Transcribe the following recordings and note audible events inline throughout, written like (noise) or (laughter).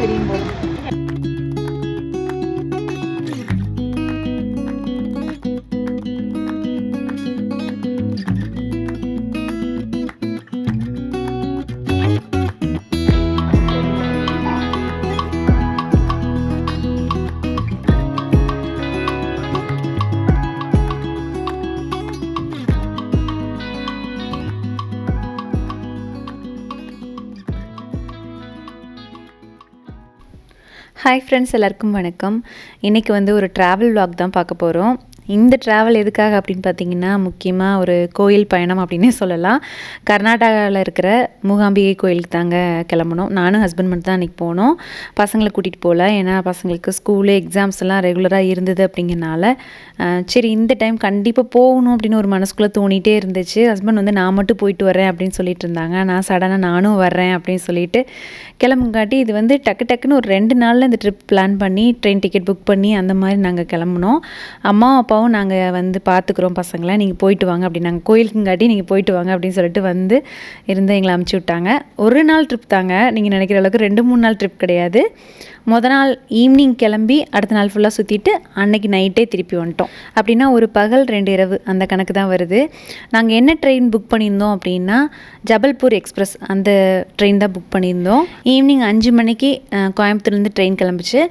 தெரியும் போல hi friends எல்லாருக்கும் வணக்கம். இன்றைக்கி வந்து ஒரு ட்ராவல் vlog தான் பார்க்க போகிறோம் இந்த ட்ராவல் எதுக்காக அப்படின்னு பார்த்தீங்கன்னா முக்கியமாக ஒரு கோயில் பயணம் அப்படின்னே சொல்லலாம். கர்நாடகாவில் இருக்கிற மூகாம்பிகை கோயிலுக்கு தாங்க கிளம்பணும். நானும் ஹஸ்பண்ட் மட்டும் தான் அன்றைக்கி போனோம். பசங்களை கூட்டிகிட்டு போகல. ஏன்னா பசங்களுக்கு ஸ்கூலு எக்ஸாம்ஸ் எல்லாம் ரெகுலராக இருந்தது அப்படிங்கிறனால சரி இந்த டைம் கண்டிப்பாக போகணும் அப்படின்னு ஒரு மனசுக்குள்ளே தோணிட்டே இருந்துச்சு. ஹஸ்பண்ட் வந்து நான் மட்டும் போயிட்டு வரேன் அப்படின்னு சொல்லிட்டு இருந்தாங்க. நான் சடனாக நானும் வர்றேன் அப்படின்னு சொல்லிட்டு கிளம்புங்காட்டி இது வந்து டக்கு டக்குன்னு ஒரு ரெண்டு நாளில் இந்த ட்ரிப் பிளான் பண்ணி ட்ரெயின் டிக்கெட் புக் பண்ணி அந்த மாதிரி நாங்கள் கிளம்புனோம். அம்மாவும் அப்பாவும் நாங்கள் வந்து பார்த்துக்குறோம் பசங்களை. நீங்கள் போயிட்டு வாங்க அப்படி நாங்கள் கோயிலுக்குங்காட்டி நீங்கள் போயிட்டு வாங்க அப்படின்னு சொல்லிட்டு வந்து இருந்து எங்களை அமுச்சு விட்டாங்க. ஒரு நாள் ட்ரிப் தாங்க. நீங்கள் நினைக்கிற அளவுக்கு ரெண்டு மூணு நாள் ட்ரிப் கிடையாது. முத நாள் ஈவினிங் கிளம்பி அடுத்த நாள் ஃபுல்லாக சுற்றிட்டு அன்னைக்கு நைட்டே திருப்பி வந்துட்டோம். அப்படின்னா ஒரு பகல் ரெண்டு இரவு அந்த கணக்கு தான் வருது. நாங்கள் என்ன ட்ரெயின் புக் பண்ணியிருந்தோம் அப்படின்னா ஜபல்பூர் எக்ஸ்பிரஸ் அந்த ட்ரெயின் தான் புக் பண்ணியிருந்தோம். ஈவினிங் அஞ்சு மணிக்கு கோயம்புத்தூர்லேருந்து ட்ரெயின் கிளம்புச்சு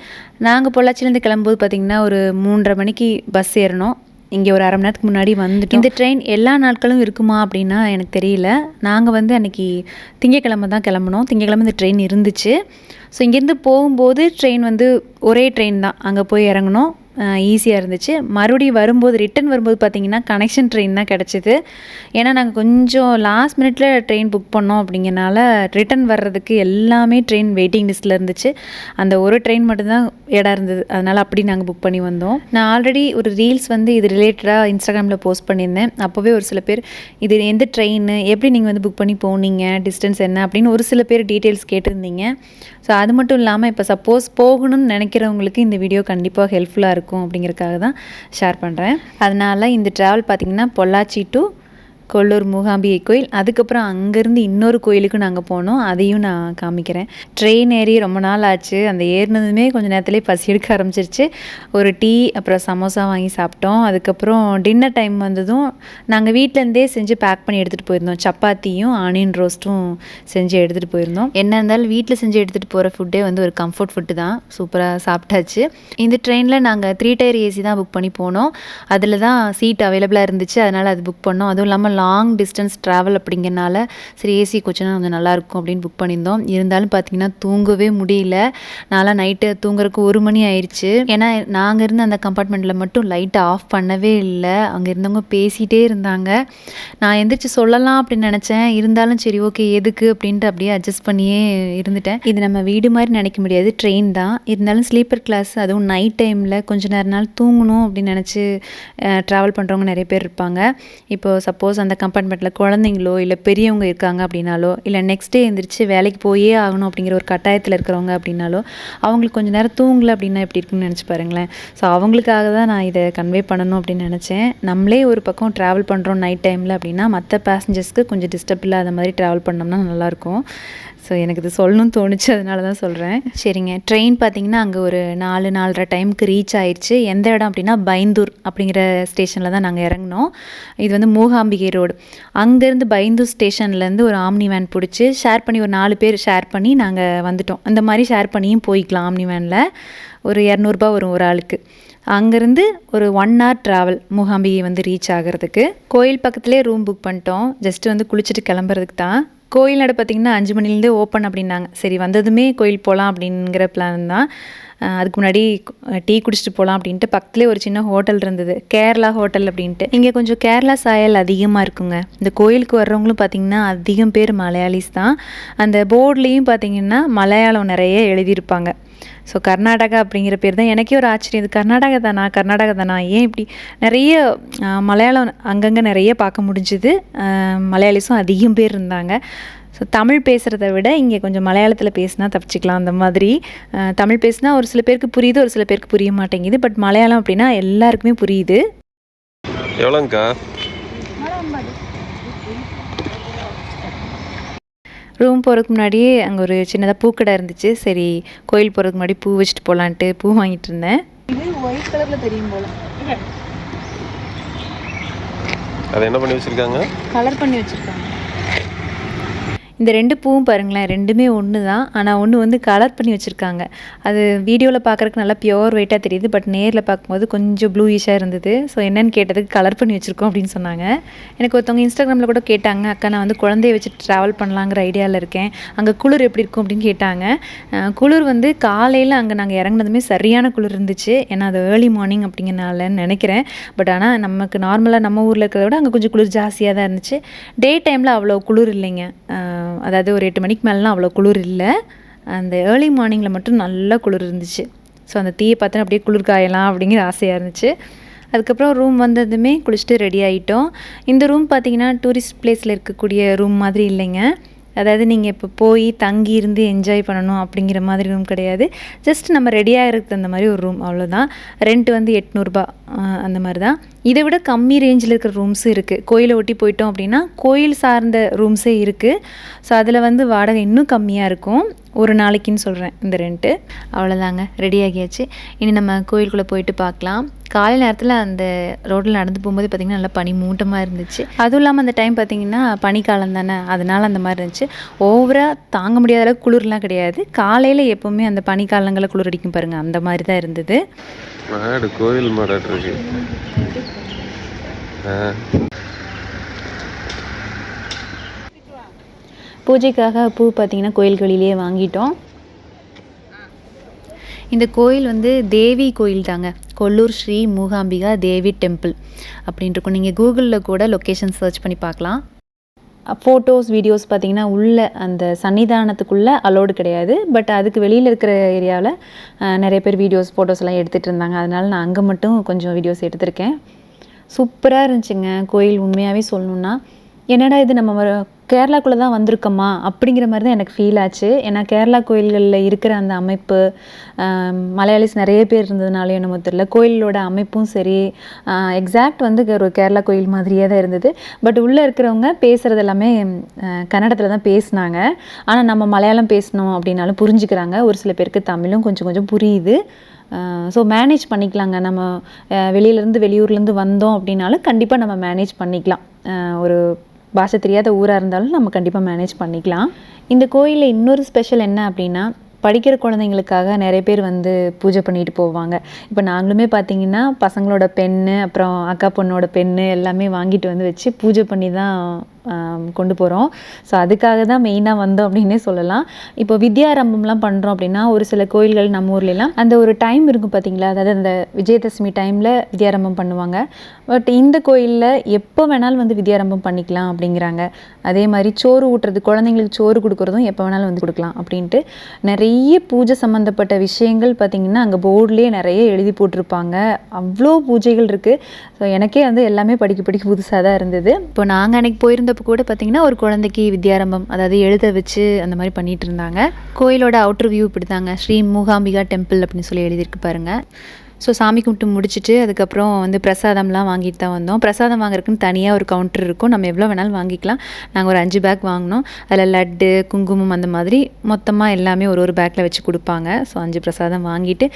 நாங்கள் பொள்ளாச்சிலேருந்து கிளம்பும்போது பார்த்திங்கன்னா ஒரு மூன்றரை மணிக்கு பஸ் ஏறினோம் இங்கே ஒரு அரை மணி நேரத்துக்கு முன்னாடி வந்துட்டு இந்த ட்ரெயின் எல்லா நாட்களும் இருக்குமா அப்படின்னா எனக்கு தெரியல. நாங்கள் வந்து அன்றைக்கி திங்கக்கிழமை தான் கிளம்புனோம். திங்கக்கிழமை இந்த ட்ரெயின் இருந்துச்சு. ஸோ இங்கேருந்து போகும்போது ட்ரெயின் வந்து ஒரே ட்ரெயின் தான். அங்கே போய் இறங்கணும் ஈஸியாக இருந்துச்சு. மறுபடியும் வரும்போது ரிட்டன் வரும்போது பார்த்தீங்கன்னா கனெக்ஷன் ட்ரெயின் தான் கிடச்சிது. ஏன்னா நாங்கள் கொஞ்சம் லாஸ்ட் மினிட்ல ட்ரெயின் புக் பண்ணோம் அப்படிங்கனால ரிட்டன் வர்றதுக்கு எல்லாமே ட்ரெயின் வெயிட்டிங் லிஸ்ட்டில் இருந்துச்சு. அந்த ஒரு ட்ரெயின் மட்டும்தான் இடம் இருந்தது. அதனால் அப்படி நாங்கள் புக் பண்ணி வந்தோம். நான் ஆல்ரெடி ஒரு ரீல்ஸ் வந்து இது ரிலேட்டடாக இன்ஸ்டாகிராமில் போஸ்ட் பண்ணியிருந்தேன். அப்போவே ஒரு சில பேர் இது எந்த ட்ரெயின் எப்படி நீங்கள் வந்து புக் பண்ணி போனீங்க? டிஸ்டன்ஸ் என்ன? அப்படின்னு ஒரு சில பேர் டீட்டெயில்ஸ் கேட்டிருந்தீங்க. ஸோ அது மட்டும் இல்லாமல் இப்போ சப்போஸ் போகணும்னு நினைக்கிறவங்களுக்கு இந்த வீடியோ கண்டிப்பாக ஹெல்ப்ஃபுல்லாக இருக்கும் அப்படிங்கிறதுக்காக தான் ஷேர் பண்ணுறேன் அதனால் இந்த ட்ராவல் பார்த்திங்கன்னா பொள்ளாச்சி டு கொள்ளூர் மூகாம்பிகை கோயில். அதுக்கப்புறம் அங்கேருந்து இன்னொரு கோயிலுக்கு நாங்கள் போனோம். அதையும் நான் காமிக்கிறேன். ட்ரெயின் ஏறி ரொம்ப நாள் ஆச்சு. அந்த ஏறினதுமே கொஞ்சம் நேரத்துலேயே பசி எடுக்க ஆரம்பிச்சிருச்சு. ஒரு டீ அப்புறம் சமோசா வாங்கி சாப்பிட்டோம். அதுக்கப்புறம் டின்னர் டைம் வந்ததும் நாங்கள் வீட்டிலேருந்தே செஞ்சு பேக் பண்ணி எடுத்துகிட்டு போயிருந்தோம். சப்பாத்தியும் ஆனியன் ரோஸ்ட்டும் செஞ்சு எடுத்துகிட்டு போயிருந்தோம். என்ன இருந்தாலும் வீட்டில் செஞ்சு எடுத்துகிட்டு போகிற ஃபுட்டே வந்து ஒரு கம்ஃபர்ட் ஃபுட்டு தான். சூப்பராக சாப்பிட்டாச்சு. இந்த ட்ரெயினில் நாங்கள் த்ரீ டயர் ஏசி தான் புக் பண்ணி போனோம். அதில் தான் சீட் அவைலபிளாக இருந்துச்சு. அதனால் அது புக் பண்ணோம். அதுவும் இல்லாமல் லாங் டிஸ்டன்ஸ் ட்ராவல் அப்படிங்கிறனால சரி ஏசி கோச்சுனா கொஞ்சம் நல்லாயிருக்கும் அப்படின்னு புக் பண்ணியிருந்தோம். இருந்தாலும் பார்த்தீங்கன்னா தூங்கவே முடியல. நான்லாம் நைட்டு தூங்குறதுக்கு ஒரு மணி ஆயிடுச்சு ஏன்னா நாங்கள் இருந்த அந்த கம்பார்ட்மெண்ட்டில் மட்டும் லைட்டை ஆஃப் பண்ணவே இல்லை. அங்கே இருந்தவங்க பேசிகிட்டே இருந்தாங்க. நான் எந்திரிச்சு சொல்லலாம் அப்படின்னு நினச்சேன். இருந்தாலும் சரி ஓகே எதுக்கு அப்படின்ட்டு அப்படியே அட்ஜஸ்ட் பண்ணியே இருந்துட்டேன். இது நம்ம வீடு மாதிரி நினைக்க முடியாது. ட்ரெயின் தான். இருந்தாலும் ஸ்லீப்பர் கிளாஸ் அதுவும் நைட் டைமில் கொஞ்ச நேரம் நாள் தூங்கணும் அப்படின்னு நினச்சி ட்ராவல் பண்ணுறவங்க நிறைய பேர் இருப்பாங்க. இப்போ சப்போஸ் அந்த அந்த கம்பார்ட்மெண்ட்டில் குழந்தைங்களோ இல்லை பெரியவங்க இருக்காங்க அப்படின்னாலோ இல்லை நெக்ஸ்ட் டே எந்திரிச்சு வேலைக்கு போயே ஆகணும் அப்படிங்கிற ஒரு கட்டாயத்தில் இருக்கிறவங்க அப்படின்னாலோ அவங்களுக்கு கொஞ்சம் நேரம் தூங்கலை அப்படின்னா எப்படி இருக்குன்னு நினச்சி பாருங்களேன். ஸோ அவங்களுக்காக தான் நான் இதை கன்வே பண்ணணும் அப்படின்னு நினச்சேன். நம்மளே ஒரு பக்கம் ட்ராவல் பண்ணுறோம் நைட் டைமில் அப்படின்னா மற்ற பேசஞ்சர்ஸ்க்கு கொஞ்சம் டிஸ்டர்ப் இல்லாத மாதிரி ட்ராவல் பண்ணோம்னா நல்லாயிருக்கும் ஸோ எனக்கு இது சொல்லணும்னு தோணுச்சு அதனால தான் சொல்கிறேன் சரிங்க. ட்ரெயின் பார்த்தீங்கன்னா அங்கே ஒரு நாலு நாலரை டைமுக்கு ரீச் ஆயிடுச்சு எந்த இடம் அப்படின்னா பைந்தூர் அப்படிங்கிற ஸ்டேஷனில் தான் நாங்கள் இறங்கினோம். இது வந்து மூகாம்பிகை ரோடு அங்கேருந்து பைந்தூர் ஸ்டேஷன்லேருந்து ஒரு ஆம்னி வேன் பிடிச்சி ஷேர் பண்ணி ஒரு நாலு பேர் ஷேர் பண்ணி நாங்கள் வந்துட்டோம். அந்த மாதிரி ஷேர் பண்ணியும் போய்க்கலாம் ஆம்னி வேனில் ஒரு இரநூறுபா வரும் ஒரு ஆளுக்கு. அங்கேருந்து ஒரு ஒன் ஹவர் ட்ராவல் மூகாம்பிகை வந்து ரீச் ஆகிறதுக்கு. கோயில் பக்கத்துலேயே ரூம் புக் பண்ணிட்டோம். ஜஸ்ட் வந்து குளிச்சுட்டு கிளம்புறதுக்கு தான். கோயில் நட பார்த்திங்கன்னா அஞ்சு மணிலேருந்து ஓப்பன் அப்படின்னாங்க. சரி வந்ததுமே கோயில் போகலாம் அப்படிங்கிற பிளான் தான். அதுக்கு முன்னாடி டீ குடிச்சிட்டு போகலாம் அப்படின்ட்டு பக்கத்துலேயே ஒரு சின்ன ஹோட்டல் இருந்தது. கேரளா ஹோட்டல் அப்படின்ட்டு. இங்கே கொஞ்சம் கேரளா சாயல் அதிகமாக இருக்குங்க. இந்த கோயிலுக்கு வர்றவங்களும் பார்த்திங்கன்னா அதிகம் பேர் மலையாளிஸ் தான். அந்த போர்ட்லேயும் பார்த்திங்கன்னா மலையாளம் நிறைய எழுதியிருப்பாங்க. ஸோ கர்நாடகா அப்படிங்கிற பேர் தான் எனக்கே ஒரு ஆச்சரியம். இது கர்நாடகா தானா? கர்நாடகா தானா? ஏன் இப்படி நிறைய மலையாளம் அங்கங்கே நிறைய பார்க்க முடிஞ்சுது. மலையாளிஸும் அதிகம் பேர் இருந்தாங்க. ஸோ தமிழ் பேசுகிறத விட இங்கே கொஞ்சம் மலையாளத்தில் பேசினா தப்பிச்சிக்கலாம் அந்த மாதிரி. தமிழ் பேசினா ஒரு சில பேருக்கு புரியுது ஒரு சில பேருக்கு புரிய மாட்டேங்குது. பட் மலையாளம் அப்படின்னா எல்லாருக்குமே புரியுது. எவ்வளோங்கக்கா ரூம் போகிறதுக்கு முன்னாடியே அங்கே ஒரு சின்னதாக பூக்கடை இருந்துச்சு. சரி கோயில் போகிறதுக்கு முன்னாடி பூ வச்சுட்டு போகலான்ட்டு பூ வாங்கிட்டு இருந்தேன். இது ஒயிட் கலர்ல தெரியும் போல. அதை என்ன பண்ணி வச்சிருக்காங்க? கலர் பண்ணி வச்சிருக்காங்க. இந்த ரெண்டு பூவும் பாருங்களேன் ரெண்டுமே ஒன்று தான் ஆனால் ஒன்று வந்து கலர் பண்ணி வச்சுருக்காங்க. அது வீடியோவில் பார்க்குறதுக்கு நல்லா பியோர் வெயிட்டாக தெரியுது பட் நேரில் பார்க்கும்போது கொஞ்சம் ப்ளூயிஷாக இருந்தது. ஸோ என்னென்னு கேட்டதுக்கு கலர் பண்ணி வச்சுருக்கோம் அப்படின்னு சொன்னாங்க. எனக்கு ஒருத்தவங்க இன்ஸ்டாகிராமில் கூட கேட்டாங்க அக்கா நான் வந்து குழந்தைய வச்சு ட்ராவல் பண்ணலாங்கிற ஐடியாவில் இருக்கேன். அங்கே குளிர் எப்படி இருக்கும்? அப்படின்னு கேட்டாங்க. குளிர் வந்து காலையில் அங்கே நாங்கள் இறங்குனதுமே சரியான குளிர் இருந்துச்சு. ஏன்னா அது ஏர்லி மார்னிங் அப்படிங்கிறனாலன்னு நினைக்கிறேன். பட் ஆனால் நமக்கு நார்மலாக நம்ம ஊரில் இருக்கிறத விட அங்கே கொஞ்சம் குளிர் ஜாஸ்தியாக தான் இருந்துச்சு. டே டைமில் அவ்வளோ குளிர் இல்லைங்க. அதாவது ஒரு எட்டு மணிக்கு மேலாம் அவ்வளோ குளிர் இல்லை. அந்த ஏர்லி மார்னிங்கில் மட்டும் நல்லா குளிர் இருந்துச்சு. ஸோ அந்த தீயை பார்த்தா அப்படியே குளிர் காயலாம் அப்படிங்கிற ஆசையாக இருந்துச்சு. அதுக்கப்புறம் ரூம் வந்ததுமே குளிச்சுட்டு ரெடி ஆகிட்டோம் இந்த ரூம் பார்த்திங்கன்னா டூரிஸ்ட் பிளேஸில் இருக்கக்கூடிய ரூம் மாதிரி இல்லைங்க. அதாவது நீங்கள் இப்போ போய் தங்கி இருந்து என்ஜாய் பண்ணணும் அப்படிங்கிற மாதிரி ரூம் கிடையாது. ஜஸ்ட் நம்ம ரெடியாக இருக்கிறது அந்த மாதிரி ஒரு ரூம் அவ்வளோதான் ரெண்ட் வந்து எட்நூறுபா அந்த மாதிரி தான் இதை விட கம்மி ரேஞ்சில் இருக்கிற ரூம்ஸும் இருக்குது கோயிலை ஒட்டி போயிட்டோம் அப்படின்னா கோயில் சார்ந்த ரூம்ஸே இருக்குது ஸோ அதில் வந்து வாடகை இன்னும் கம்மியாக இருக்கும். ஒரு நாளைக்குன்னு சொல்கிறேன் இந்த ரெண்ட்டு அவ்வளோதாங்க ரெடி ஆகியாச்சு. இனி நம்ம கோயிலுக்குள்ளே போயிட்டு பார்க்கலாம். காலை நேரத்தில் அந்த ரோட்டில் நடந்து போகும்போது பார்த்திங்கன்னா நல்லா பனி மூட்டமாக இருந்துச்சு. அதுவும் இல்லாமல் அந்த டைம் பார்த்திங்கன்னா பனிக்காலம் தானே. அதனால் அந்த மாதிரி இருந்துச்சு. ஓவராக தாங்க முடியாத அளவுக்கு குளிர்லாம் கிடையாது. காலையில் எப்போவுமே அந்த பனிக்காலங்களில் குளிர் அடிக்கும் பாருங்கள் அந்த மாதிரி தான் இருந்தது. மாடு மாடாட்டு இருக்கு. பூஜைக்காக பூ பார்த்திங்கன்னா கோயில் வாங்கிட்டோம். இந்த கோயில் வந்து தேவி கோயில் தாங்க. கொல்லூர் ஸ்ரீ மூகாம்பிகா தேவி டெம்பிள் அப்படின்ட்டு இருக்கும். நீங்கள் கூகுளில் கூட லொக்கேஷன் சர்ச் பண்ணி பார்க்கலாம். ஃபோட்டோஸ் வீடியோஸ் பார்த்தீங்கன்னா உள்ள அந்த சன்னிதானத்துக்குள்ளே அலோடு கிடையாது. பட் அதுக்கு வெளியில் இருக்கிற ஏரியாவில் நிறைய பேர் வீடியோஸ் ஃபோட்டோஸ்லாம் எடுத்துகிட்டு இருந்தாங்க. அதனால் நான் அங்கே மட்டும் கொஞ்சம் வீடியோஸ் எடுத்திருக்கேன். சூப்பராக இருந்துச்சுங்க. கோயில் உண்மையாகவே சொல்லணுன்னா என்னடா இது நம்ம வர- கேரளாக்குள்ளே தான் வந்திருக்கோமா? அப்படிங்கிற மாதிரி தான் எனக்கு ஃபீல் ஆச்சு. ஏன்னா கேரளா கோயில்களில் இருக்கிற அந்த அமைப்பு மலையாளிஸ் நிறைய பேர் இருந்ததுனால என்னமோ தெரியல. கோயிலோட அமைப்பும் சரி எக்ஸாக்ட் வந்து ஒரு கேரளா கோயில் மாதிரியே தான் இருந்தது. பட் உள்ளே இருக்கிறவங்க பேசுகிறது எல்லாமே கன்னடத்தில் தான் பேசுனாங்க. ஆனால் நம்ம மலையாளம் பேசணும் அப்படின்னாலும் புரிஞ்சுக்கிறாங்க. ஒரு சில பேருக்கு தமிழும் கொஞ்சம் கொஞ்சம் புரியுது. ஸோ மேனேஜ் பண்ணிக்கலாங்க. நம்ம வெளியிலேருந்து வெளியூர்லேருந்து வந்தோம் அப்படின்னாலும் கண்டிப்பாக நம்ம மேனேஜ் பண்ணிக்கலாம். ஒரு பாஷை தெரியாத ஊராக இருந்தாலும் நம்ம கண்டிப்பாக மேனேஜ் பண்ணிக்கலாம். இந்த கோயிலில் இன்னொரு ஸ்பெஷல் என்ன அப்படின்னா படிக்கிற குழந்தைங்களுக்காக நிறைய பேர் வந்து பூஜை பண்ணிட்டு போவாங்க. இப்போ நாங்களுமே பார்த்தீங்கன்னா பசங்களோட பெண்ணு அப்புறம் அக்கா பொண்ணோட பெண்ணு எல்லாமே வாங்கிட்டு வந்து வச்சு பூஜை பண்ணி தான் கொண்டு போகிறோம் ஸோ அதுக்காக தான் மெயினாக வந்தோம் அப்படின்னே சொல்லலாம். இப்போ வித்யாரம்பம்லாம் பண்ணுறோம் அப்படின்னா ஒரு சில கோயில்கள் நம்ம ஊர்லலாம் அந்த ஒரு டைம் இருக்கும் பார்த்தீங்களா அதாவது அந்த விஜயதசமி டைமில் வித்யாரம்பம் பண்ணுவாங்க. பட் இந்த கோயிலில் எப்போ வேணாலும் வந்து வித்யாரம்பம் பண்ணிக்கலாம் அப்படிங்கிறாங்க. அதே மாதிரி சோறு ஊட்டுறது குழந்தைங்களுக்கு சோறு கொடுக்குறதும் எப்போ வேணாலும் வந்து கொடுக்கலாம் அப்படின்ட்டு நிறைய பூஜை சம்மந்தப்பட்ட விஷயங்கள் பார்த்திங்கன்னா அங்கே போர்ட்லேயே நிறைய எழுதி போட்டிருப்பாங்க. அவ்வளோ பூஜைகள் இருக்குது ஸோ எனக்கே வந்து எல்லாமே படிக்க படிக்க புதுசாக தான் இருந்தது. இப்போ நாங்கள் அன்றைக்கி போயிருந்த போயிருந்தப்போ கூட பார்த்திங்கன்னா ஒரு குழந்தைக்கு வித்யாரம்பம் அதாவது எழுத வச்சு அந்த மாதிரி பண்ணிட்டு இருந்தாங்க. கோயிலோட அவுட்டர் வியூ இப்படி தாங்க ஸ்ரீ மூகாம்பிகா டெம்பிள் அப்படின்னு சொல்லி எழுதியிருக்கு பாருங்க. ஸோ சாமி கும்பிட்டு முடிச்சுட்டு அதுக்கப்புறம் வந்து பிரசாதம்லாம் வாங்கிட்டு தான் வந்தோம். பிரசாதம் வாங்குறதுக்குன்னு தனியாக ஒரு கவுண்டர் இருக்கும். நம்ம எவ்வளோ வேணாலும் வாங்கிக்கலாம். நாங்கள் ஒரு அஞ்சு பேக் வாங்கினோம். அதில் லட்டு குங்குமம் அந்த மாதிரி மொத்தமாக எல்லாமே ஒரு ஒரு பேக்கில் வச்சு கொடுப்பாங்க. ஸோ அஞ்சு பிரசாதம் வாங்கிட்டு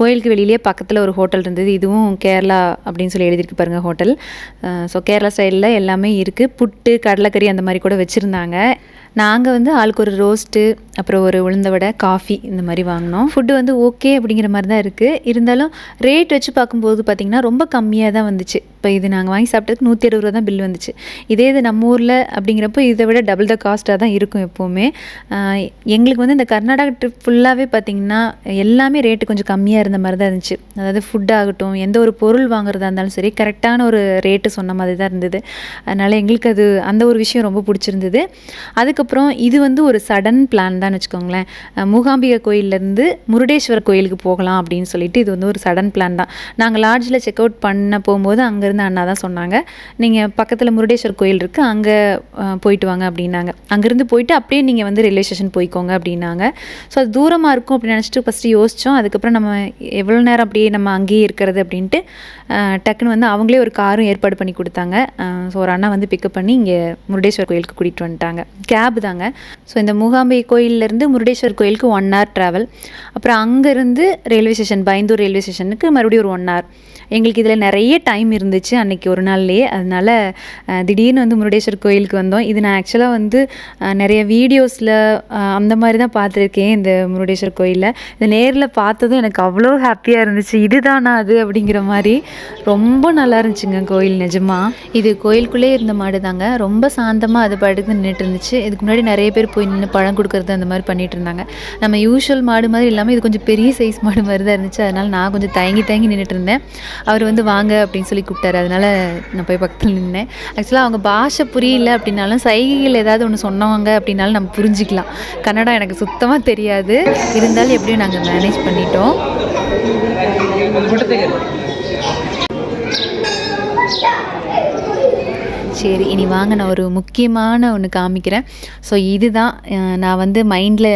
கோயிலுக்கு வெளியிலேயே பக்கத்தில் ஒரு ஹோட்டல் இருந்தது. இதுவும் கேரளா அப்படின்னு சொல்லி எழுதியிருக்கு பாருங்கள் ஹோட்டல் ஸோ கேரளா ஸ்டைலில் எல்லாமே இருக்குது புட்டு கடலைக்கறி அந்த மாதிரி கூட வச்சுருந்தாங்க. நாங்கள் வந்து ஆளுக்கு ஒரு ரோஸ்ட்டு அப்புறம் ஒரு உளுந்த வடை காஃபி இந்த மாதிரி வாங்கினோம். ஃபுட்டு வந்து ஓகே அப்படிங்கிற மாதிரி தான் இருக்குது இருந்தாலும் ரேட் வச்சு பார்க்கும்போது பார்த்திங்கன்னா ரொம்ப கம்மியாக தான் வந்துச்சு. இப்போ இது நாங்கள் வாங்கி சாப்பிட்டதுக்கு நூற்றி அறுபது ரூபா தான் பில் வந்துச்சு. இதே இது நம்ம ஊரில் அப்படிங்கிறப்போ இதை விட டபுள் த காஸ்ட்டாக தான் இருக்கும் எப்போவுமே. எங்களுக்கு வந்து இந்த கர்நாடகா ட்ரிப் ஃபுல்லாகவே பார்த்திங்கன்னா எல்லாமே ரேட்டு கொஞ்சம் கம்மியாக இருந்த மாதிரி தான் இருந்துச்சு. அதாவது ஃபுட் ஆகட்டும் எந்த ஒரு பொருள் வாங்குறதா இருந்தாலும் சரி கரெக்டான ஒரு ரேட்டு சொன்ன மாதிரி தான் இருந்தது. அதனால் எங்களுக்கு அது அந்த ஒரு விஷயம் ரொம்ப பிடிச்சிருந்தது. அதுக்கப்புறம் இது வந்து ஒரு சடன் பிளான் வந்தான்னு வச்சுக்கோங்களேன். மூகாம்பிகை கோயிலேருந்து முருடேஸ்வரர் கோயிலுக்கு போகலாம் அப்படின்னு சொல்லிட்டு இது வந்து ஒரு சடன் பிளான் தான். நாங்கள் லாட்ஜில் செக் அவுட் பண்ண போகும்போது அங்கேருந்து அண்ணா தான் சொன்னாங்க. நீங்கள் பக்கத்தில் முருடேஸ்வரர் கோயில் இருக்குது அங்கே போயிட்டு வாங்க அப்படின்னாங்க. அங்கேருந்து போயிட்டு அப்படியே நீங்கள் வந்து ரயில்வே ஸ்டேஷன் போய்க்கோங்க அப்படின்னாங்க. ஸோ அது தூரமாக இருக்கும் அப்படின்னு நினச்சிட்டு ஃபஸ்ட்டு யோசித்தோம் அதுக்கப்புறம் நம்ம எவ்வளோ நேரம் அப்படியே நம்ம அங்கேயே இருக்கிறது அப்படின்ட்டு டக்குன்னு வந்து அவங்களே ஒரு காரும் ஏற்பாடு பண்ணி கொடுத்தாங்க. ஸோ ஒரு அண்ணா வந்து பிக்கப் பண்ணி இங்கே முருடேஸ்வர் கோயிலுக்கு கூட்டிகிட்டு வந்துட்டாங்க. கேப் தாங்க. ஸோ இந்த மூகாம்பை கோயிலேருந்து முருடேஸ்வர் கோயிலுக்கு ஒன் ஹவர் ட்ராவல் அப்புறம் அங்கேருந்து ரயில்வே ஸ்டேஷன் பைந்தூர் ரயில்வே ஸ்டேஷனுக்கு மறுபடியும் ஒரு ஒன் ஹவர் எங்களுக்கு இதில் நிறைய டைம் இருந்துச்சு அன்றைக்கி ஒரு நாள்லேயே. அதனால் திடீர்னு வந்து முருடேஸ்வர் கோயிலுக்கு வந்தோம். இது நான் ஆக்சுவலாக வந்து நிறைய வீடியோஸில் அந்த மாதிரி தான் பார்த்துருக்கேன் இந்த முருடேஸ்வர் கோயிலில். இது நேரில் பார்த்ததும் எனக்கு அவ்வளோ ஹாப்பியாக இருந்துச்சு. இதுதானா அது அப்படிங்கிற மாதிரி ரொம்ப நல்லா இருந்துச்சுங்க கோயில் நிஜமாக இது கோயிலுக்குள்ளே இருந்த மாடு தாங்க ரொம்ப சாந்தமாக அது படுத்து நின்றுட்டு இருந்துச்சு. இதுக்கு முன்னாடி நிறைய பேர் போய் நின்று பழம் கொடுக்கறது அந்த மாதிரி பண்ணிட்டு இருந்தாங்க நம்ம யூஷுவல் மாடு மாதிரி இல்லாமல் இது கொஞ்சம் பெரிய சைஸ் மாடு மாதிரி தான் இருந்துச்சு. அதனால் நான் கொஞ்சம் தயங்கி தயங்கி நின்றுட்டு இருந்தேன் அவர் வந்து வாங்க அப்படின்னு சொல்லி கூப்பிட்டாரு. அதனால் நான் போய் பக்கத்தில் நின்னேன். ஆக்சுவலாக அவங்க பாஷை புரியல அப்படின்னாலும் சைகைகள் ஏதாவது ஒன்று சொன்னவங்க அப்படின்னாலும் நம்ம புரிஞ்சிக்கலாம். கன்னடம் எனக்கு சுத்தமாக தெரியாது. இருந்தாலும் எப்படியும் நாங்கள் மேனேஜ் பண்ணிட்டோம். சரி இனி வாங்க நான் ஒரு முக்கியமான ஒன்று காமிக்கிறேன். ஸோ இதுதான் நான் வந்து மைண்டில்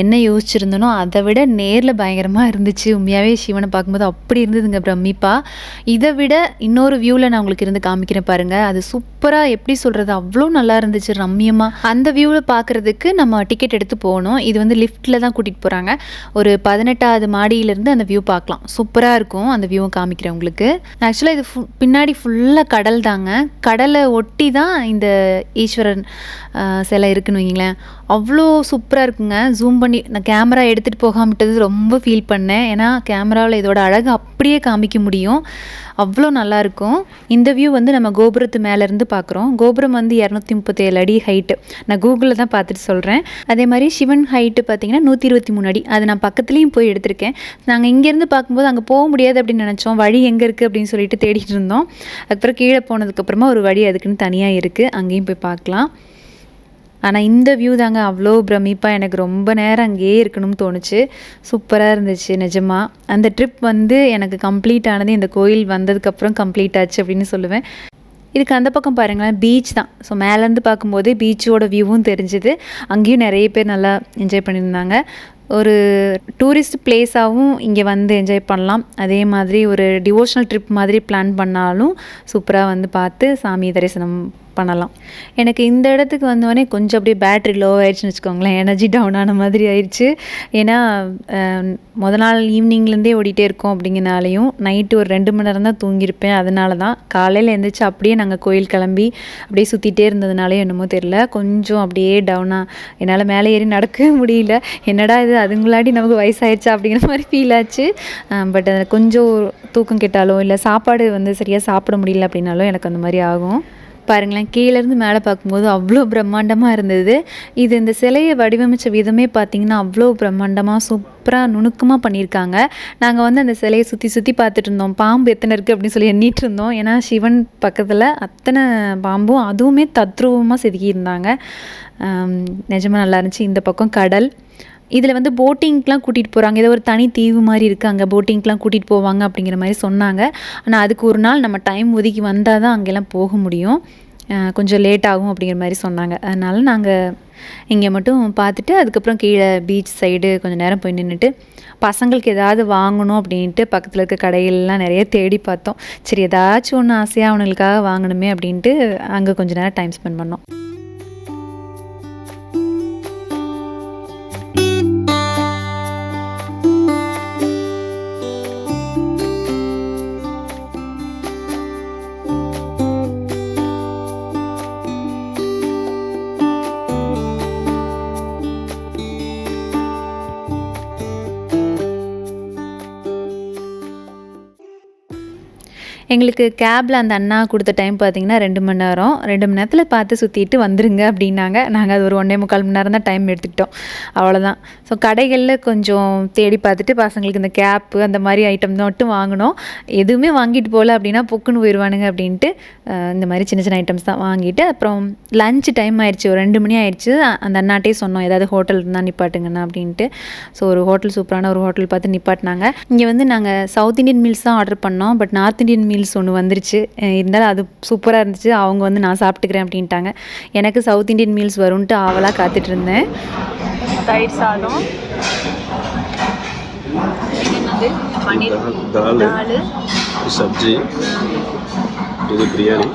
என்ன யோசிச்சிருந்தனோ அதை விட நேரில் பயங்கரமாக இருந்துச்சு. உண்மையாகவே சிவனை பார்க்கும்போது அப்படி இருந்ததுங்க பிரமிப்பா. இதை விட இன்னொரு வியூவில் நான் உங்களுக்கு இருந்து காமிக்கிறேன் பாருங்கள் அது சூப்பராக எப்படி சொல்கிறது அவ்வளோ நல்லா இருந்துச்சு ரம்யமாக அந்த வியூவில் பார்க்குறதுக்கு நம்ம டிக்கெட் எடுத்து போகணும். இது வந்து லிஃப்ட்டில் தான் கூட்டிகிட்டு போகிறாங்க ஒரு பதினெட்டாவது மாடியிலேருந்து அந்த வியூ பார்க்கலாம். சூப்பராக இருக்கும் அந்த வியூவை காமிக்கிறேன் உங்களுக்கு. ஆக்சுவலாக இது ஃபு பின்னாடி ஃபுல்லாக கடல் தாங்க. கடலை ஒட்டி தான் இந்த ஈஸ்வரன் சிலை இருக்குன்னு வைங்களேன் அவ்வளோ சூப்பராக இருக்குங்க. ஜூம் பண்ணி நான் கேமரா எடுத்துகிட்டு போகாமட்டது ரொம்ப ஃபீல் பண்ணேன். ஏன்னா கேமராவில் இதோட அழகு அப்படியே காமிக்க முடியும். அவ்வளோ நல்லாயிருக்கும் இந்த வியூ வந்து நம்ம கோபுரத்து மேலேருந்து பார்க்குறோம் கோபுரம் வந்து இரநூத்தி முப்பத்தேழு அடி ஹைட்டு நான் கூகுளில் தான் பார்த்துட்டு சொல்கிறேன் அதே மாதிரி சிவன் ஹைட்டு பார்த்தீங்கன்னா நூற்றி இருபத்தி மூணு அடி. அது நான் பக்கத்துலேயும் போய் எடுத்திருக்கேன். நாங்கள் இங்கேருந்து பார்க்கும்போது அங்கே போக முடியாது அப்படின்னு நினச்சோம். வழி எங்கே இருக்குது அப்படின்னு சொல்லிட்டு தேடிட்டு இருந்தோம். அதுக்கப்புறம் கீழே போனதுக்கப்புறமா ஒரு வழி அதுக்குன்னு தனியாக இருக்குது அங்கேயும் போய் பார்க்கலாம். ஆனால் இந்த வியூ தாங்க அவ்வளோ பிரமிப்பாக எனக்கு ரொம்ப நேரம் அங்கேயே இருக்கணும்னு தோணுச்சு. சூப்பராக இருந்துச்சு நிஜமாக அந்த ட்ரிப் வந்து எனக்கு கம்ப்ளீட் ஆனது இந்த கோயில் வந்ததுக்கப்புறம் கம்ப்ளீட் ஆச்சு அப்படின்னு சொல்லுவேன். இதுக்கு அந்த பக்கம் பாருங்களேன் பீச் தான். ஸோ மேலேருந்து பார்க்கும்போது பீச்சோட வியூவும் தெரிஞ்சுது. அங்கேயும் நிறைய பேர் நல்லா என்ஜாய் பண்ணியிருந்தாங்க. ஒரு டூரிஸ்ட் பிளேஸாகவும் இங்கே வந்து என்ஜாய் பண்ணலாம். அதே மாதிரி ஒரு டிவோஷனல் ட்ரிப் மாதிரி பிளான் பண்ணாலும் சூப்பராக வந்து பார்த்து சாமி தரிசனம் பண்ணலாம். எனக்கு இந்த இடத்துக்கு வந்தோடனே கொஞ்சம் அப்படியே பேட்ரி லோ ஆயிடுச்சுன்னு வச்சுக்கோங்களேன். எனர்ஜி டவுன் ஆன மாதிரி ஆயிடுச்சு. ஏன்னா முதல் முத நாள் ஈவினிங்லேருந்தே ஓடிட்டே இருக்கோம் அப்படிங்கிறனாலையும் நைட்டு ஒரு ரெண்டு மணி நேரம் தான் தூங்கியிருப்பேன். அதனால தான் காலையில் எழுந்திரிச்சு அப்படியே நாங்கள் கோயில் கிளம்பி அப்படியே சுற்றிட்டே இருந்ததுனாலே என்னமோ தெரில கொஞ்சம் அப்படியே டவுனாக என்னால் மேலே ஏறி நடக்கவே (laughs) முடியல. என்னடா இது? அதுங்களாடி நமக்கு வயசாயிடுச்சா அப்படிங்கிற மாதிரி ஃபீல் ஆச்சு. பட் அதில் கொஞ்சம் தூக்கம் கெட்டாலோ இல்லை சாப்பாடு வந்து சரியாக சாப்பிட முடியல அப்படின்னாலும் எனக்கு அந்த மாதிரி ஆகும். பாருங்களேன் கீழேருந்து மேலே பார்க்கும்போது அவ்வளோ பிரம்மாண்டமாக இருந்தது. இது இந்த சிலையை வடிவமைச்ச விதமே பார்த்திங்கன்னா அவ்வளோ பிரம்மாண்டமாக சூப்பராக நுணுக்கமாக பண்ணியிருக்காங்க. நாங்கள் வந்து அந்த சிலையை சுற்றி சுற்றி பார்த்துட்டு இருந்தோம். பாம்பு எத்தனை இருக்குது அப்படின்னு சொல்லி எண்ணிட்டு இருந்தோம். ஏன்னா சிவன் பக்கத்தில் அத்தனை பாம்பும் அதுவுமே தத்ரூபமாக செதுக்கியிருந்தாங்க. நிஜமாக நல்லா இருந்துச்சு. இந்த பக்கம் கடல் இதில் வந்து போட்டிங்க்கெலாம் கூட்டிகிட்டு போகிறாங்க ஏதோ ஒரு தனி தீவு மாதிரி இருக்குது அங்கே போட்டிங்க்கெலாம் கூட்டிகிட்டு போவாங்க அப்படிங்கிற மாதிரி சொன்னாங்க. ஆனால் அதுக்கு ஒரு நாள் நம்ம டைம் ஒதுக்கி வந்தால் தான் அங்கெல்லாம் போக முடியும். கொஞ்சம் லேட் ஆகும் அப்படிங்கிற மாதிரி சொன்னாங்க. அதனால் நாங்கள் இங்கே மட்டும் பார்த்துட்டு அதுக்கப்புறம் கீழே பீச் சைடு கொஞ்சம் நேரம் போய் நின்றுட்டு பசங்களுக்கு ஏதாவது வாங்கணும் அப்படின்ட்டு பக்கத்தில் இருக்க கடைகள்லாம் நிறைய தேடி பார்த்தோம். சரி ஏதாச்சும் ஒன்று ஆசையாக அவனுங்களுக்காக வாங்கணுமே அப்படின்ட்டு அங்கே கொஞ்ச நேரம் டைம் ஸ்பெண்ட் பண்ணோம். எங்களுக்கு கேபில் அந்த அண்ணா கொடுத்த டைம் பார்த்தீங்கன்னா ரெண்டு மணி நேரம். ரெண்டு மணி நேரத்தில் பார்த்து சுற்றிட்டு வந்துருங்க அப்படின்னாங்க. நாங்கள் அது ஒரு ஒன்றே முக்கால் மணி நேரம் தான் டைம் எடுத்துக்கிட்டோம். அவ்வளோதான் ஸோ கடைகளில் கொஞ்சம் தேடி பார்த்துட்டு பசங்களுக்கு இந்த கேப்பு அந்த மாதிரி ஐட்டம் மட்டும் வாங்கினோம். எதுவுமே வாங்கிட்டு போகல அப்படின்னா பொக்குன்னு போயிடுவானுங்க அப்படின்ட்டு இந்த மாதிரி சின்ன சின்ன ஐட்டம்ஸ் தான் வாங்கிட்டு அப்புறம் லஞ்ச் டைம் ஆயிடுச்சு. ஒரு ரெண்டு மணி ஆயிடுச்சு. அந்த அண்ணாட்டே சொன்னோம் ஏதாவது ஹோட்டல் இருந்தால் நிப்பாட்டுங்கண்ணா அப்படின்ட்டு. ஸோ ஒரு ஹோட்டல் சூப்பரான ஒரு ஹோட்டல் பார்த்து நிப்பாட்டினாங்க. இங்கே வந்து நாங்கள் சவுத் இந்தியன் மீல்ஸ் தான் ஆர்டர் பண்ணோம். பட் நார்த் இந்தியன் மீல்ஸ் ஒன்று வந்துருச்சு. இருந்தாலும் அது சூப்பராக இருந்துச்சு. அவங்க வந்து நான் சாப்பிட்டுக்கிறேன் அப்படின்ட்டாங்க. எனக்கு சவுத் இந்தியன் மீல்ஸ் வரும்ன்ட்டு ஆவலாக காத்துட்டு இருந்தேன். தயிர் சாதம். இது பன்னீர் தால் தால். சப்ஜி. இது பிரியாணி.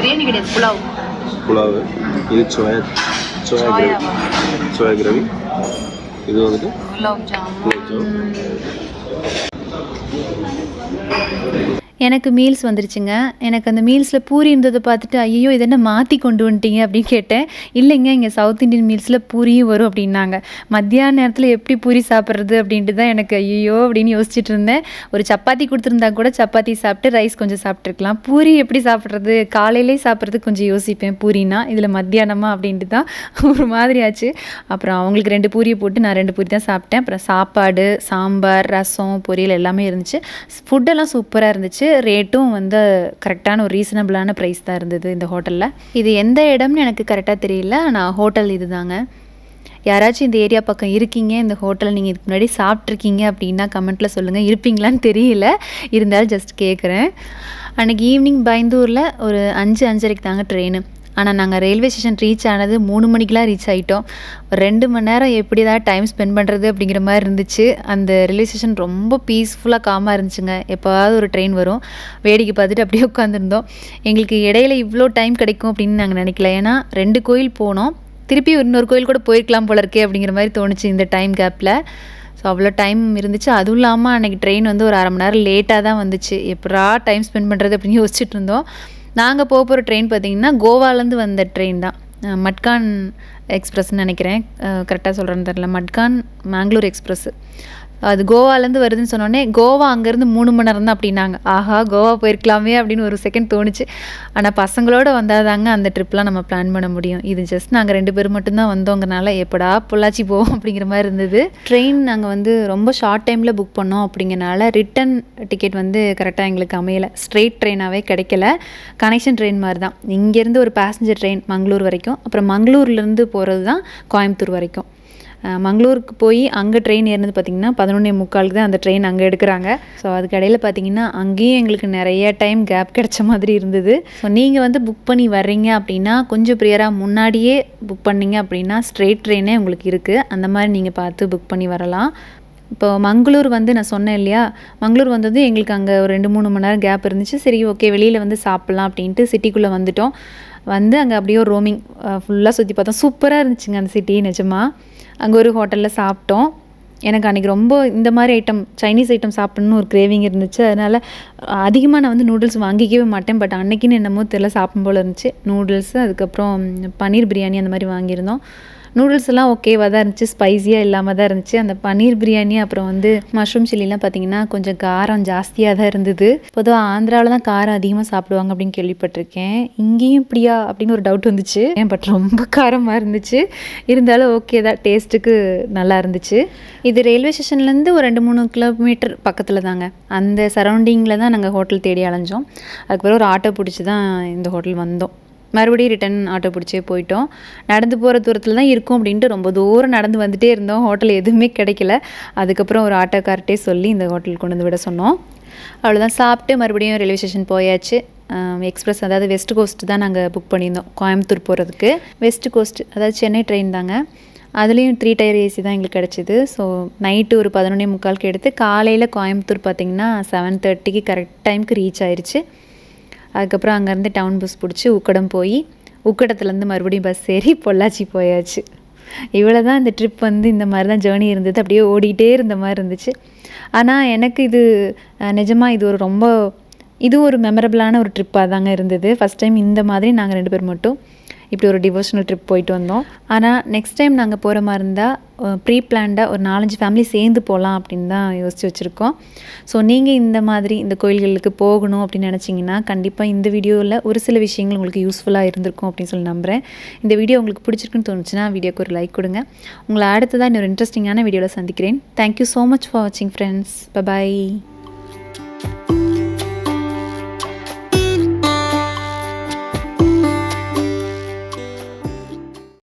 பிரியாணி கிடையாது புலாவ். புலாவு. இது soya soya gravy. Soya gravy. இது வந்துட்டு குலாப் ஜாமுன். குலாப் ஜாம் எனக்கு மீல்ஸ் வந்துருச்சுங்க. எனக்கு அந்த மீல்ஸில் பூரி இருந்ததை பார்த்துட்டு ஐயோ இது என்ன மாற்றி கொண்டு வந்துட்டீங்க? அப்படின்னு கேட்டேன். இல்லைங்க இங்கே சவுத் இந்தியன் மீல்ஸில் பூரியும் வரும் அப்படின்னாங்க. மத்தியான நேரத்தில் எப்படி பூரி சாப்பிட்றது? அப்படின்ட்டு தான் எனக்கு ஐயோ அப்படின்னு யோசிச்சுட்டு இருந்தேன். ஒரு சப்பாத்தி கொடுத்துருந்தா கூட சப்பாத்தி சாப்பிட்டு ரைஸ் கொஞ்சம் சாப்பிட்ருக்கலாம் பூரி எப்படி சாப்பிட்றது? காலையிலே சாப்பிட்றது கொஞ்சம் யோசிப்பேன் பூரினா. இதில் மத்தியானமா அப்படின்ட்டு தான் (laughs) ஒரு மாதிரி ஆச்சு. அப்புறம் அவங்களுக்கு ரெண்டு பூரியை போட்டு நான் ரெண்டு பூரி தான் சாப்பிட்டேன். அப்புறம் சாப்பாடு சாம்பார் ரசம் பொரியல் எல்லாமே இருந்துச்சு. ஃபுட்டெல்லாம் சூப்பராக இருந்துச்சு. ரேட்டும் வந்து கரெக்டான ஒரு ரீசனபிளான ப்ரைஸ் தான் இருந்தது இந்த ஹோட்டலில் இது எந்த இடம்னு எனக்கு கரெக்டாக தெரியல. ஆனால் ஹோட்டல் இது தாங்க யாராச்சும் இந்த ஏரியா பக்கம் இருக்கீங்க இந்த ஹோட்டலில் நீங்கள் இதுக்கு முன்னாடி சாப்பிட்ருக்கீங்க அப்படின்னா கமெண்ட்டில் சொல்லுங்கள் இருப்பீங்களான்னு தெரியல. இருந்தாலும் ஜஸ்ட் கேட்குறேன் அன்றைக்கி ஈவினிங் பயந்தூரில் ஒரு அஞ்சு அஞ்சரைக்கு தாங்க ட்ரெயின் ஆனால் நாங்கள் ரயில்வே ஸ்டேஷன் ரீச் ஆனது மூணு மணிக்கெலாம் ரீச் ஆகிட்டோம் ஒரு ரெண்டு மணி நேரம் எப்படி தான் டைம் ஸ்பெண்ட் பண்ணுறது அப்படிங்கிற மாதிரி இருந்துச்சு. அந்த ரயில்வே ஸ்டேஷன் ரொம்ப பீஸ்ஃபுல்லாக காமாக இருந்துச்சுங்க. எப்போவாவது ஒரு ட்ரெயின் வரும். வேடிக்கை பார்த்துட்டு அப்படியே உட்காந்துருந்தோம் எங்களுக்கு இடையில இவ்வளோ டைம் கிடைக்கும் அப்படின்னு நாங்கள் நினைக்கல. ஏன்னா ரெண்டு கோயில் போனோம். திருப்பி இன்னொரு கோயில் கூட போயிருக்கலாம் போல இருக்கே அப்படிங்கிற மாதிரி தோணுச்சு இந்த டைம் கேப்பில் ஸோ அவ்வளோ டைம் இருந்துச்சு. அதுவும் இல்லாமல் அன்றைக்கி ட்ரெயின் வந்து ஒரு அரை மணி நேரம் லேட்டாக தான் வந்துச்சு. எப்படா டைம் ஸ்பெண்ட் பண்ணுறது அப்படின்னு யோசிச்சுட்டு இருந்தோம். நாங்கள் போக போகிற ட்ரெயின் பார்த்திங்கன்னா கோவாலேருந்து வந்த ட்ரெயின் தான். மட்கான் எக்ஸ்ப்ரெஸ்ன்னு நினைக்கிறேன். கரெக்டாக சொல்கிறேன்னு தெரில மட்கான் மேங்களூர் எக்ஸ்ப்ரெஸ்ஸு அது கோவாலேருந்து வருதுன்னு சொன்னோடனே கோவா அங்கேருந்து மூணு மணி நேரம் தான் அப்படின்னாங்க. ஆஹா கோவா போயிருக்கலாமே அப்படின்னு ஒரு செகண்ட் தோணுச்சு. ஆனால் பசங்களோட வந்தால் தாங்க அந்த ட்ரிப்லாம் நம்ம பிளான் பண்ண முடியும். இது ஜஸ்ட் நாங்கள் ரெண்டு பேர் மட்டும்தான் வந்தோங்கனால எப்படா பொள்ளாச்சி போவோம் அப்படிங்கிற மாதிரி இருந்தது. ட்ரெயின் நாங்கள் வந்து ரொம்ப ஷார்ட் டைமில் புக் பண்ணோம் அப்படிங்கிறனால ரிட்டன் டிக்கெட் வந்து கரெக்டாக எங்களுக்கு அமையலை. ஸ்ட்ரெயிட் ட்ரெயினாகவே கிடைக்கல. கனெக்ஷன் ட்ரெயின் மாதிரி தான் இங்கேருந்து ஒரு பேசஞ்சர் ட்ரெயின் மங்களூர் வரைக்கும். அப்புறம் மங்களூர்லேருந்து போகிறது தான் கோயம்புத்தூர் வரைக்கும். மங்களூருக்கு போய் அங்கே ட்ரெயின் ஏறினது பார்த்திங்கன்னா பதினொன்னே முக்காலுக்கு தான் அந்த ட்ரெயின் அங்கே எடுக்கிறாங்க. ஸோ அதுக்கு இடையில பார்த்தீங்கன்னா அங்கேயும் எங்களுக்கு நிறைய டைம் கேப் கிடைச்ச மாதிரி இருந்தது. ஸோ நீங்கள் வந்து புக் பண்ணி வர்றீங்க அப்படின்னா கொஞ்சம் ப்ரியராக முன்னாடியே புக் பண்ணிங்க அப்படின்னா ஸ்ட்ரெயிட் ட்ரெயினே உங்களுக்கு இருக்குது அந்த மாதிரி நீங்கள் பார்த்து புக் பண்ணி வரலாம். இப்போ மங்களூர் வந்து நான் சொன்னேன் இல்லையா? மங்களூர் வந்தது எங்களுக்கு அங்கே ஒரு ரெண்டு மூணு மணி நேரம் கேப் இருந்துச்சு. சரி ஓகே வெளியில் வந்து சாப்பிட்லாம் அப்படின்ட்டு சிட்டிக்குள்ளே வந்துட்டோம். வந்து அங்கே அப்படியே ஒரு ரோமிங் ஃபுல்லாக சுற்றி பார்த்தோம் சூப்பராக இருந்துச்சுங்க அந்த சிட்டி நிஜமா. அங்கே ஒரு ஹோட்டலில் சாப்பிட்டோம். எனக்கு அன்றைக்கி ரொம்ப இந்த மாதிரி ஐட்டம் சைனீஸ் ஐட்டம் சாப்பிட்ணுன்னு ஒரு கிரேவிங் இருந்துச்சு. அதனால் அதிகமாக நான் வந்து நூடுல்ஸ் வாங்கிக்கவே மாட்டேன். பட் அன்றைக்கின்னு என்னமோ தெரில சாப்பிடும் போல் இருந்துச்சு. நூடுல்ஸு அதுக்கப்புறம் பன்னீர் பிரியாணி அந்த மாதிரி வாங்கியிருந்தோம். நூடுல்ஸ் எல்லாம் ஓகேவாக தான் இருந்துச்சு. ஸ்பைஸியாக இல்லாமல் தான் இருந்துச்சு. அந்த பன்னீர் பிரியாணி அப்புறம் வந்து மஷ்ரூம் சில்லிலாம் பார்த்தீங்கன்னா கொஞ்சம் காரம் ஜாஸ்தியாக தான் இருந்தது. பொதுவாக ஆந்திராவில் தான் காரம் அதிகமாக சாப்பிடுவாங்க அப்படின்னு கேள்விப்பட்டிருக்கேன். இங்கேயும் இப்படியா அப்படின்னு ஒரு டவுட் வந்துச்சு. ஏன்? பட் ரொம்ப காரமாக இருந்துச்சு. இருந்தாலும் ஓகே தான். டேஸ்ட்டுக்கு நல்லா இருந்துச்சு. இது ரயில்வே ஸ்டேஷன்லேருந்து ஒரு ரெண்டு மூணு கிலோமீட்டர் பக்கத்தில் தாங்க. அந்த சரௌண்டிங்கில் தான் நாங்கள் ஹோட்டல் தேடி அலைஞ்சோம். அதுக்கப்புறம் ஒரு ஆட்டோ பிடிச்சி தான் இந்த ஹோட்டல் வந்தோம். மறுபடியும் ரிட்டன் ஆட்டோ பிடிச்சே போயிட்டோம். நடந்து போகிற தூரத்தில் தான் இருக்கும் அப்படின்ட்டு ரொம்ப தூரம் நடந்து வந்துட்டே இருந்தோம். ஹோட்டல் எதுவுமே கிடைக்கல. அதுக்கப்புறம் ஒரு ஆட்டோக்கார்ட்டே சொல்லி இந்த ஹோட்டலுக்கு கொண்டு வந்து விட சொன்னோம். அவ்வளோதான் சாப்பிட்டு மறுபடியும் ரயில்வே ஸ்டேஷன் போயாச்சு. எக்ஸ்பிரஸ் அதாவது வெஸ்ட் கோஸ்ட் தான் நாங்கள் புக் பண்ணியிருந்தோம். கோயம்புத்தூர் போகிறதுக்கு வெஸ்ட் கோஸ்ட் அதாவது சென்னை ட்ரெயின் தாங்க. அதுலேயும் த்ரீ டயர் ஏசி தான் எங்களுக்கு கிடச்சிது. ஸோ நைட்டு ஒரு பதினொன்னே முக்காலுக்கு எடுத்து காலையில் கோயம்புத்தூர் பார்த்திங்கன்னா செவன் தேர்ட்டிக்கு கரெக்ட் டைமுக்கு ரீச் ஆயிடுச்சு அதுக்கப்புறம் அங்கேருந்து டவுன் பஸ் பிடிச்சி உக்கடம் போய் உக்கடத்துலேருந்து மறுபடியும் பஸ் ஏறி பொள்ளாச்சி போயாச்சு. இவ்வளோ தான் இந்த ட்ரிப் வந்து இந்த மாதிரி தான் ஜேர்னி இருந்தது. அப்படியே ஓடிட்டே இருந்த மாதிரி இருந்துச்சு. ஆனால் எனக்கு இது நிஜமாக இது ஒரு ரொம்ப இது ஒரு மெமரபிளான ஒரு ட்ரிப்பாக தாங்க இருந்தது. ஃபஸ்ட் டைம் இந்த மாதிரி நாங்கள் ரெண்டு பேர் மட்டும். இப்படி ஒரு டிவோஷனல் ட்ரிப் போயிட்டு வந்தோம். ஆனால் நெக்ஸ்ட் டைம் நாங்கள் போகிற மாதிரி இருந்தால் ப்ரீ பிளான்டாக ஒரு நாலஞ்சு ஃபேமிலி சேர்ந்து போகலாம் அப்படின்னு தான் யோசிச்சு வச்சுருக்கோம். ஸோ நீங்கள் இந்த மாதிரி இந்த கோயில்களுக்கு போகணும் அப்படின்னு நினச்சிங்கன்னா கண்டிப்பாக இந்த வீடியோவில் ஒரு சில விஷயங்கள் உங்களுக்கு யூஸ்ஃபுல்லாக இருந்திருக்கும் அப்படின்னு சொல்லி நம்புகிறேன் இந்த வீடியோ உங்களுக்கு பிடிச்சிருக்குன்னு தோணுச்சுன்னா வீடியோக்கு ஒரு லைக் கொடுங்க. உங்களை அடுத்ததாக இன்னொரு இன்ட்ரெஸ்டிங்கான வீடியோவில் சந்திக்கிறேன். Thank you so much for வாட்சிங் ஃப்ரெண்ட்ஸ் பபாய்